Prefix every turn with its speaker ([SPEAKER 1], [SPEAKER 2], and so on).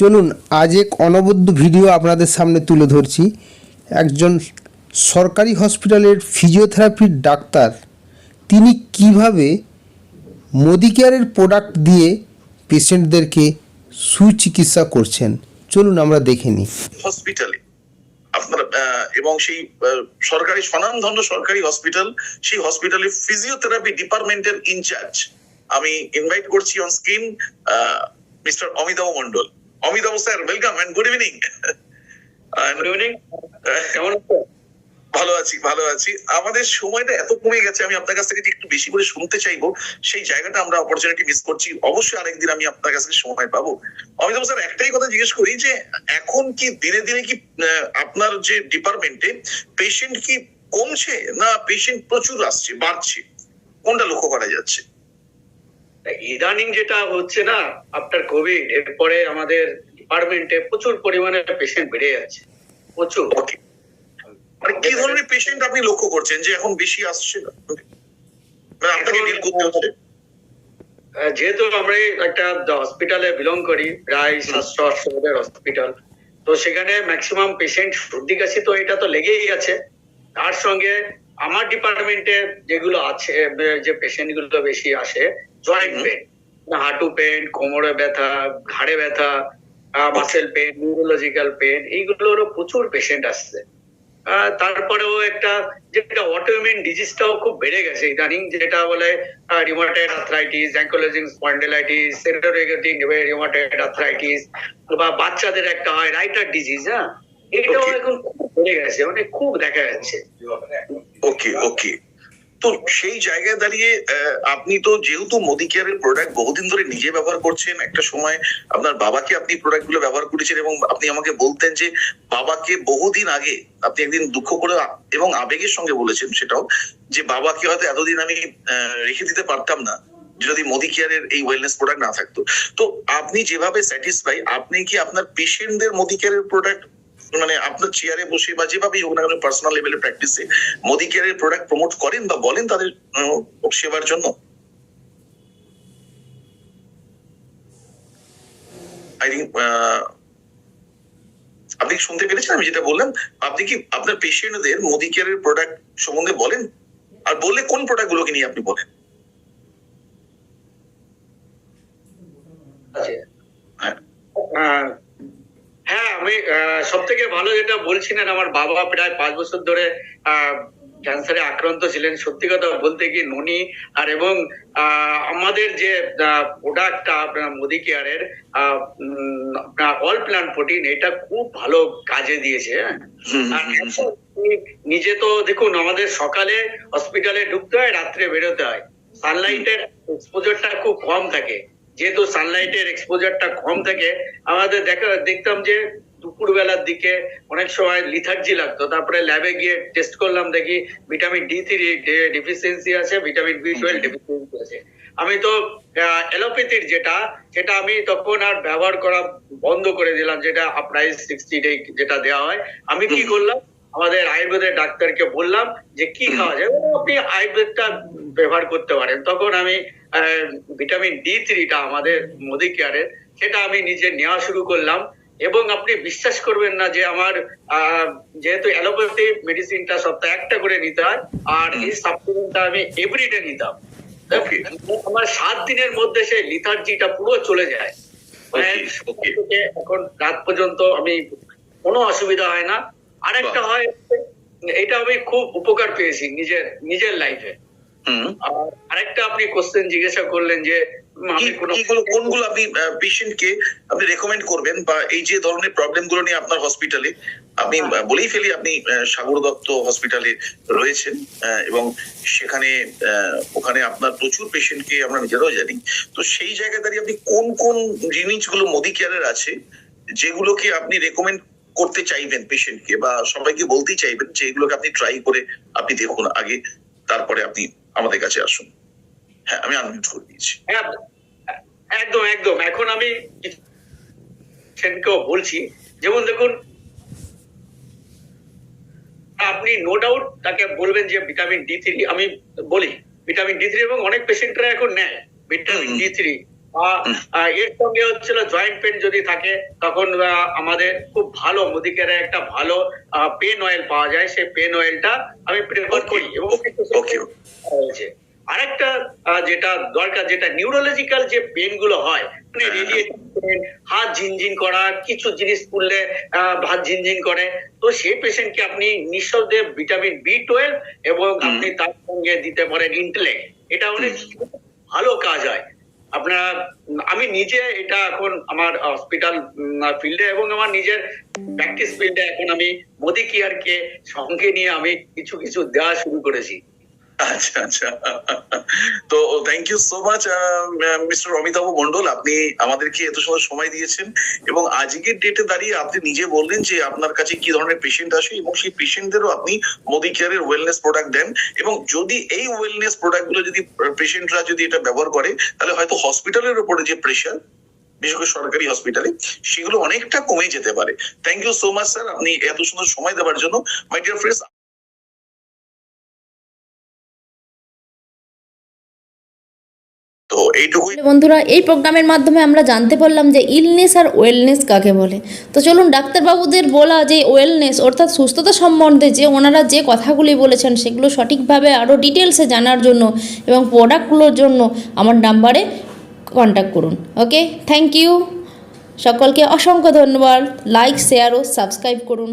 [SPEAKER 1] চলুন, আজ এক অনবদ্য ভিডিও আপনাদের সামনে তুলে ধরছি। একজন সরকারি হসপিটালের ফিজিওথেরাপির ডাক্তার। তিনি কীভাবে মোদি কেয়ারের প্রোডাক্ট দিয়ে পেশেন্টদেরকে সুচিকিৎসা করছেন? চলুন, আমরা দেখে নিই।
[SPEAKER 2] হসপিটালে আপনার এবং সেই সরকারি স্বনামধন্য সরকারি হসপিটাল সেই হসপিটালে ফিজিওথেরাপি ডিপার্টমেন্টের ইনচার্জ আমি ইনভাইট করছি on screen mister Amitabh Mondal Amitabh sir welcome and good evening
[SPEAKER 3] good evening কেমন আছো?
[SPEAKER 2] ভালো আছি ভালো আছি। আমাদের সময়টা এত কমে গেছে আমি আপনার কাছ থেকে যে একটু বেশি করে শুনতে চাইব সেই জায়গাটা আমরা অপরচুনিটি মিস করছি। অবশ্যই আরেকদিন আমি আপনার কাছ থেকে সময় পাবো। অমিতাভ স্যার একটাই কথা জিজ্ঞেস করি যে এখন কি দিনে দিনে কি আপনার যে ডিপার্টমেন্টে পেশেন্ট কি কমছে না পেশেন্ট প্রচুর আসছে বাড়ছে? কোনটা লক্ষ্য করা যাচ্ছে?
[SPEAKER 3] ইদানিং যেটা হচ্ছে না আফটার কোভিড এরপরে আমাদের ডিপার্টমেন্টে প্রচুর পরিমাণে পেশেন্ট বেড়ে যাচ্ছে। প্রচুর।
[SPEAKER 2] মানে কি ধরনের পেশেন্ট আপনি লক্ষ্য করছেন যে এখন বেশি আসছে মানে আপনাকে ডিল করতে হচ্ছে?
[SPEAKER 3] যেহেতু আমরা একটা হসপিটালে বিলং করি প্রায় সাতশো আটশো হসপিটাল তো সেখানে ম্যাক্সিমাম পেশেন্ট সর্দি কাশি তো এটা তো লেগেই আছে। তার সঙ্গে আমার ডিপার্টমেন্টে যেগুলো আছে যে পেশেন্টগুলো বেশি আসে জয়েন্ট পেন হাঁটু পেন কোমরে ব্যথা ঘাড়ে ব্যথা মাসেল পেন নিউরোলজিক্যাল পেন এইগুলোরও প্রচুর পেশেন্ট আসছে। তারপরেও একটা যেটা অটোইমিউন ডিজিজটাও খুব বেড়ে গেছে ইদানিং যেটা বলে রিমোটেড আর্থ্রাইটিস অ্যাঙ্কোলজিং স্পন্ডিলাইটিস সেরেব্রোগেটিং রিমোটেড আর্থ্রাইটিস বা বাচ্চাদের একটা হয় রাইটার ডিজিজ হ্যাঁ? এটাও এখন খুব বেড়ে গেছে মানে খুব দেখা যাচ্ছে।
[SPEAKER 2] ওকে ওকে তো সেই জায়গায় দাঁড়িয়ে আপনি তো যেহেতু মোদি কেয়ারের প্রোডাক্ট বহুদিন ধরে নিজে ব্যবহার করছেন, একটা সময় আপনার বাবাকে আপনি প্রোডাক্টগুলো ব্যবহার করেছেন এবং আপনি আমাকে বলতেন যে, বাবাকে বহুদিন আগে আপনি একদিন দুঃখ করে এবং আবেগের সঙ্গে বলেছেন সেটাও, যে বাবাকে হয়তো এতদিন আমি রেখে দিতে পারতাম না, যদি মোদি কেয়ারের এই ওয়েলনেস প্রোডাক্ট না থাকতো। তো আপনি যেভাবে স্যাটিসফাই আপনি কি আপনার পেশেন্টদের মোদি কেয়ারের প্রোডাক্ট মানে আপনার চেয়ারে বসে বা যেভাবেই হোক না কেন পার্সোনাল লেভেলের প্র্যাকটিসে মোদি কেয়ারের প্রোডাক্ট প্রমোট করেন বা বলেন তাদের সেবার জন্য। আই থিঙ্ক আপনি শুনতে পেরেছেন আমি যেটা বললাম? আপনি কি আপনার পেশেন্টদের মোদি কেয়ারের প্রোডাক্ট সম্বন্ধে বলেন? আর বললে কোন প্রোডাক্ট গুলোকে নিয়ে আপনি বলেন
[SPEAKER 3] আছে
[SPEAKER 2] হ্যাঁ
[SPEAKER 3] আহ, হ্যাঁ আমি সব থেকে ভালো যেটা বলছিলেন আমার বাবা প্রায় পাঁচ বছর ধরে ক্যান্সারে আক্রান্ত ছিলেন। সত্যি কথা বলতে কি ননি আর এবং আমাদের যে প্রোডাক্টটা আপনার মোদি কেয়ারের অল প্ল্যান প্রোটিন এটা খুব ভালো কাজে দিয়েছে হ্যাঁ? আর নিজে তো দেখুন আমাদের সকালে হসপিটালে ঢুকতে হয় রাত্রে বেরোতে হয়। সানলাইটের এক্সপোজারটা খুব কম থাকে। যেহেতু সানলাইটের এক্সপোজারটা কম থাকে আমাদের দেখা দেখতাম যে দুপুর বেলার দিকে অনেক সময় লিথার্জি লাগতো। তারপরে ল্যাবে গিয়ে টেস্ট করলাম দেখি ভিটামিন ডি থ্রি ডিফিসিয়েন্সি আছে ভিটামিন বি টুয়েলভ ডিফিসিয়েন্সি আছে। আমি তো অ্যালোপ্যাথির যেটা সেটা আমি তখন আর ব্যবহার করা বন্ধ করে দিলাম যেটা প্রাইস সিক্সটি ডে যেটা দেওয়া হয়। আমি কি করলাম আমাদের আয়ুর্বেদের ডাক্তারকে বললাম যে কি খাওয়া যায়? আপনি আয়ুর্বেদটা ব্যবহার করতে পারেন। তখন আমি আহ, ভিটামিন ডি থ্রিটা আমাদের মোদি কেয়ারের সেটা আমি নিজে নেওয়া শুরু করলাম। এবং আপনি বিশ্বাস করবেন না যে আমার যেহেতু অ্যালোপ্যাথি মেডিসিনটা সপ্তাহে একটা করে নিতে হয় আর এই সাপ্লিমেন্টটা আমি এভরিডে নিতাম। আমার সাত দিনের মধ্যে সেই লিথার্জিটা পুরো চলে যায়। মানে এখন রাত পর্যন্ত আমি কোনো অসুবিধা হয় না। আরেকটা। হয় এটা আমি খুব উপকার পেয়েছি নিজের নিজের লাইফে
[SPEAKER 2] হুম।
[SPEAKER 3] আরেকটা আপনি কোশ্চেন জিজ্ঞাসা করলেন যে আমি
[SPEAKER 2] কোনগুলো আপনি পেশেন্টকে আপনি রেকমেন্ড করবেন বা এই যে ধরনের প্রবলেমগুলো নিয়ে আপনার হসপিটালে আপনি আহ, বলেই ফেলি আপনি সাগর দত্ত হসপিটালে রয়েছেন এবং সেখানে ওখানে আপনার প্রচুর পেশেন্টকে আমরা নিজেরাও জানি। তো সেই জায়গায় দাঁড়িয়ে আপনি কোন কোন জিনিসগুলো মোদি কেয়ারের আছে যেগুলোকে আপনি রেকমেন্ড করতে চাইবেন পেশেন্টকে বা সবাইকে বলতেই চাইবেন যে এগুলোকে আপনি ট্রাই করে আপনি দেখুন আগে তারপরে আপনি আমাদের কাছে আসুন। হ্যাঁ আমি আনমিউট করে দিয়েছি।
[SPEAKER 3] হ্যাঁ, একদম একদম। এখন আমি সেনকেও বলছি যেমন দেখুন আপনি নো ডাউট তাকে বলবেন যে ভিটামিন ডি থ্রি আমি বলি ভিটামিন ডি থ্রি এবং অনেক পেশেন্টরা এখন নেয় ভিটামিন ডি থ্রি এর সঙ্গে হচ্ছিল জয়েন্ট পেন যদি থাকে তখন আমাদের খুব ভালো মুদিকের একটা ভালো পেন অয়েল পাওয়া যায়। সেই পেন অয়েলটা আমি প্রেফার করি এবং আরেকটা যেটা দরকার যেটা নিউরোলজিক্যাল যে পেনগুলো হয় মানে
[SPEAKER 2] হ্যাঁ।
[SPEAKER 3] পেন হাত ঝিনঝিন করা কিছু জিনিস তুললে আহ, হাত ঝিনঝিন করে তো সেই পেশেন্টকে আপনি নিঃশব্দে ভিটামিন বি টুয়েলভ এবং আপনি তার সঙ্গে দিতে পারেন ইন্টেলেক্ট এটা অনেক ভালো কাজ হয়। আপনারা, আমি নিজে এটা এখন আমার হসপিটাল ফিল্ডে এবং আমার নিজের প্র্যাকটিস ফিল্ডে এখন আমি মোদি কেয়ারকে সঙ্গে নিয়ে আমি কিছু কিছু দেওয়া শুরু করেছি।
[SPEAKER 2] আচ্ছা আচ্ছা। তো thank you so much mister Amitabh Mondal আপনি আমাদেরকে এত সময় দিয়েছেন এবং আজকের ডেটে দাঁড়িয়ে আপনি নিজে বললেন যে আপনার কাছে কি ধরনের পেশেন্ট আসে এবং সেই পেশেন্টদেরও আপনি মোদি কেয়ারের ওয়েলনেস প্রোডাক্ট দেন এবং যদি এই ওয়েলনেস যদি পেশেন্টরা যদি এটা ব্যবহার করে, তাহলে হয়তো হসপিটালের উপরে যে প্রেশার বিশেষ করে সরকারি হসপিটালে সেগুলো অনেকটা কমে যেতে পারে। Thank you so much sir আপনি এত সুন্দর সময় দেওয়ার জন্য। মাই ডিয়ার ফ্রেন্ডস
[SPEAKER 4] বন্ধুরা, এই প্রোগ্রামের মাধ্যমে আমরা জানতে পারলাম যে ইলনেস আর ওয়েলনেস কাকে বলে। তো চলুন, ডাক্তারবাবুদের বলা যে ওয়েলনেস অর্থাৎ সুস্থতা সম্বন্ধে যে ওনারা যে কথাগুলি বলেছেন, সেগুলো সঠিকভাবে আরও ডিটেলসে জানার জন্য এবং প্রোডাক্টগুলোর জন্য আমার নাম্বারে কন্ট্যাক্ট করুন ওকে থ্যাংক ইউ সকলকে অসংখ্য ধন্যবাদ। লাইক শেয়ার ও সাবস্ক্রাইব করুন।